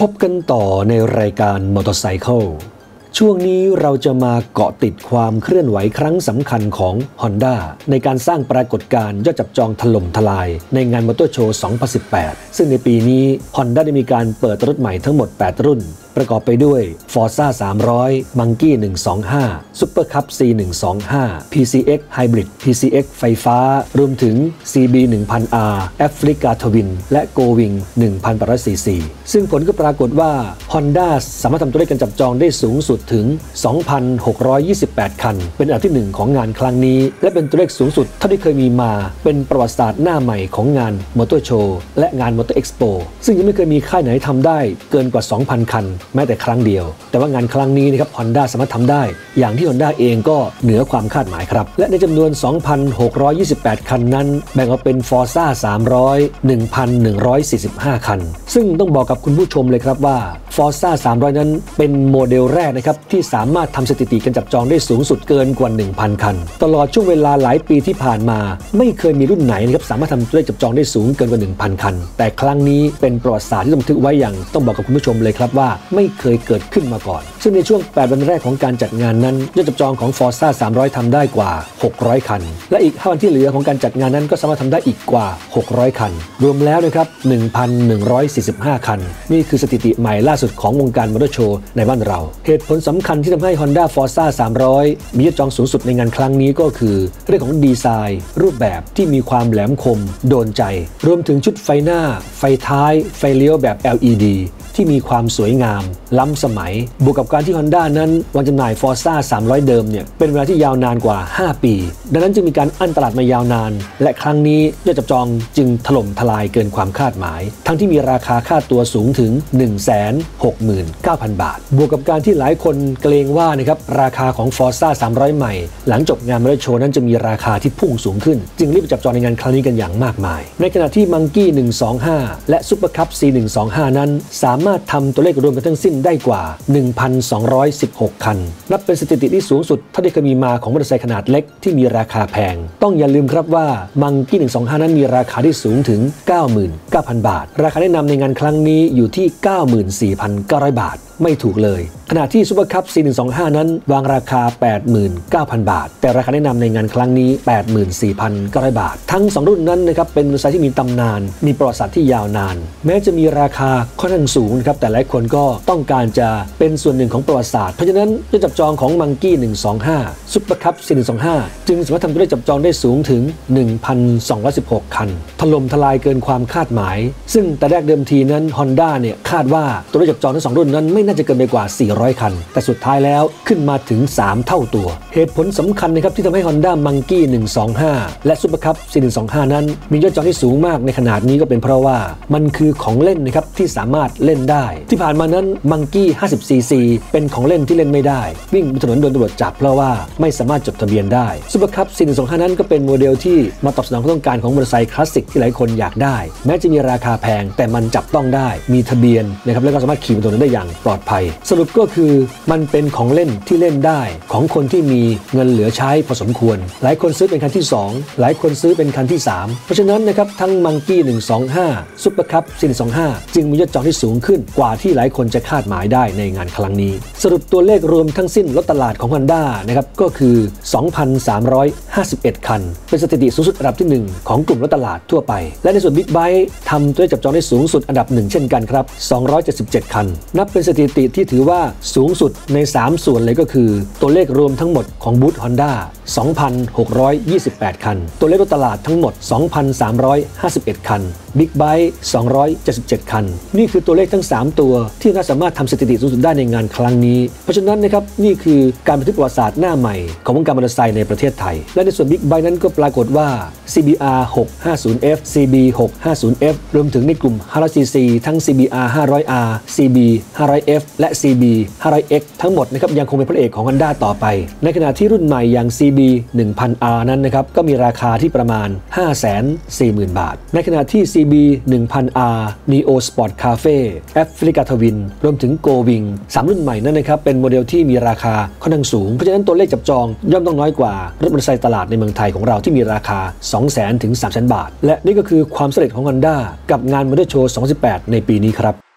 พบกันต่อในรายการมอเตอร์ไซค์ ช่วงนี้เราจะมาเกาะติดความเคลื่อนไหวครั้งสำคัญของ Honda ในการสร้างปรากฏการณ์ยอดจับจองถล่มทลาย ในงานมอเตอร์โชว์ 2018 ซึ่งในปีนี้ Honda ได้มีการเปิดรถใหม่ทั้งหมด 8 รุ่น ประกอบไปด้วย Forza 300 Monkey 125 Super Cup C 125 PCX Hybrid PCX ไฟฟ้า รวมถึง CB 1000R Africa Twin และ Go Wing 1800cc ซึ่งผลก็ปรากฏว่า Honda สามารถทำตัวเลขการจับจองได้สูงสุดถึง 2,628 คัน เป็นอันดับที่ 1 ของงานครั้งนี้ และเป็นตัวเลขสูงสุดเท่าที่เคยมีมา เป็นประวัติศาสตร์หน้าใหม่ของงานมอเตอร์โชว์และงานมอเตอร์เอ็กซ์โปซึ่งยังไม่เคยมีค่ายไหนทำได้เกินกว่า 2,000 คัน แม้แต่ครั้งเดียว แต่ว่างานครั้งนี้นะครับฮอนด้าสามารถทำได้ อย่างที่ฮอนด้าเองก็เหนือความคาดหมายครับ และในจำนวน 2,628 คันนั้น แบ่งออกเป็นฟอร์ซ่า300 1,145 คัน ซึ่งต้องบอกกับคุณผู้ชมเลยครับว่าฟอร์ซ่า300 นั้นเป็นโมเดลแรกนะครับที่สามารถทำสถิติการจับจองได้สูงสุดเกินกว่า 1,000 คัน ตลอดช่วงเวลาหลายปีที่ผ่านมา ไม่เคยมีรุ่นไหนนะครับสามารถทำตัวเลขจับจองได้สูงเกินกว่า 1,000 คัน แต่ครั้งนี้เป็นประวัติศาสตร์ที่ต้องบันทึกไว้อย่างต้องบอกกับคุณผู้ชมเลยครับว่า ไม่เคยเกิดขึ้นมาก่อน ซึ่งในช่วง 8 วันแรกของการจัดงานนั้นยอดจับจองของ f o r ซ่า300ทำได้กว่า 600 คัน และอีก 5 วันที่เหลือของการจัดงานนั้นก็สามารถทำได้อีกกว่า 600 คัน รวมแล้วนะครับ 1,145 คัน นี่คือสถิติใหม่ล่าสุดของวงการมอเตอร์โชว์ในบ้านเราเหตุผลสำคัญที่ทำให้ Honda Forza 300 มียอดจองสูงสุดในงานครั้งนี้ก็คือ เรื่องของดีไซน์ รูปแบบที่มีความแหลมคม โดนใจ รวมถึงชุดไฟหน้า ไฟท้าย ไฟเลี้ยวแบบ LED ที่มีความสวยงาม ล้ำสมัย บวกกับการที่ Honda นั้นวันจำหน่าย Forza 300 เดิมเนี่ย เป็นเวลาที่ยาวนานกว่า 5 ปี ดังนั้นจึงมีการอั้นตลาดมายาวนาน และครั้งนี้ยอดจับจองจึงถล่มทลายเกินความคาดหมาย ทั้งที่มีราคาค่าตัวสูงถึง 169,000 บาท บวกกับการที่หลายคนเกรงว่านะครับราคาของ Forza 300 ใหม่ หลังจบงานมอเตอร์โชว์นั้นจะมีราคาที่พุ่งสูงขึ้น จึงรีบจับจองในงานครั้งนี้กันอย่างมากมาย ในขณะที่ Monkey 125 และ Super Cup C 125 นั้น สามารถทำตัวเลขรวมกันทั้งสิ้นได้กว่า 1,216 คัน นับเป็นสถิติที่สูงสุดเท่าที่เคยมีมาของมอเตอร์ไซค์ขนาดเล็กที่มีราคาแพง ต้องอย่าลืมครับว่ามังกี้125 นั้นมีราคาที่สูงถึง 99,000 บาท ราคาแนะนำในงานครั้งนี้อยู่ที่ 94,900 บาทไม่ถูกเลย ขณะที่ซูเปอร์คัพ C125 นั้น วางราคา 89,000 บาท แต่ราคาแนะนำในงานครั้งนี้ 84,900 บาท ทั้ง 2 รุ่นนั้นนะครับเป็นเตอร์ไซค์ที่มีตำนาน มีประวัติศาสตร์ที่ยาวนาน แม้จะมีราคาค่อนข้างสูงนะครับแต่หลายคนก็ต้องการจะเป็นส่วนหนึ่งของประวัติศาสตร์เพราะฉะนั้นยอดจับจองของมังกี้125ซูเปอร์คัพ C125 จึงสามารถทำตัวเลขจับจองได้สูงถึง 1,216 คัน ถล่มทลายเกินความคาดหมาย ซึ่งแต่แรกเดิมทีนั้น Honda เนี่ยคาดว่าตัวเลขจับจองทั้งสองรุ่นนั้นไม่น่าจะเกินไปกว่า 400 คัน แต่สุดท้ายแล้วขึ้นมาถึง 3 เท่าตัว เหตุผลสำคัญนะครับที่ทำให้ Honda Monkey 125 และ Super Cup C125 นั้น มียอดจองที่สูงมากในขนาดนี้ก็เป็นเพราะว่ามันคือของเล่นนะครับที่สามารถเล่นได้ ที่ผ่านมานั้น Monkey 50cc เป็นของเล่นที่เล่นไม่ได้ วิ่งบนถนนโดนตำรวจจับเพราะว่าไม่สามารถจดทะเบียนได้ Super Cup C125 นั้นก็เป็นโมเดลที่มาตอบสนองความต้องการของมอเตอร์ไซค์คลาสสิกที่หลายคนอยากได้ แม้จะมีราคาแพงแต่มันจับต้องได้ มีทะเบียนนะครับแล้วก็สามารถขี่บนถนนได้อย่างปลอดภัย สรุปก็คือมันเป็นของเล่นที่เล่นได้ของคนที่มีเงินเหลือใช้พอสมควร หลายคนซื้อเป็นคันที่ 2 หลายคนซื้อเป็นคันที่ 3 เพราะฉะนั้นนะครับทั้งมังกี้125ซุปเปอร์คัพซี125 จึงมียอดจองที่สูงขึ้นกว่าที่หลายคนจะคาดหมายได้ในงานครั้งนี้ สรุปตัวเลขรวมทั้งสิ้นรถตลาดของ Honda นะครับก็คือ 2,351 คัน เป็นสถิติสูงสุดอันดับที่ 1 ของกลุ่มรถตลาดทั่วไป และในส่วนบิ๊กไบค์ทำตัวเลขจับจองได้สูงสุดอันดับหนึ่งเช่นกันครับ277 คัน นับเป็นสถิติิติที่ถือว่าสูงสุดใน 3 ส่วนเลยก็คือ ตัวเลขรวมทั้งหมดของบูธฮอนด้า2,628 คัน ตัวเลขรถตลาดทั้งหมด 2,351 คันบิ๊กไบค์277 คัน นี่คือตัวเลขทั้ง 3 ตัว ที่น่าสามารถทำสถิติสูงสุดได้ในงานครั้งนี้ เพราะฉะนั้นนะครับนี่คือการบันทึกประวัติศาสตร์หน้าใหม่ ของวงการมอเตอร์ไซค์ในประเทศไทย และในส่วนบิ๊กไบค์นั้นก็ปรากฏว่า CBR 650F CB 650F รวมถึงในกลุ่ม 500cc ทั้ง CBR 500R CB 500F F และ CB 500X ทั้งหมดนะครับยังคงเป็นพระเอกของ Honda ต่อไป ในขณะที่รุ่นใหม่อย่าง CB 1000R นั้นนะครับก็มีราคาที่ประมาณ 540,000 บาท ในขณะที่ CB 1000R Neo Sport Cafe Africa Twin รวมถึง Go Wing 3รุ่นใหม่นั้นนะครับเป็นโมเดลที่มีราคาค่อนข้างสูง เพราะฉะนั้นตัวเลขจับจองย่อมต้องน้อยกว่ารถมอเตอร์ไซค์ตลาดในเมืองไทยของเราที่มีราคา 200,000ถึง300,000 บาท และนี่ก็คือความสำเร็จของ Honda กับงานมอเตอร์โชว์ 2018 ในปีนี้ครับ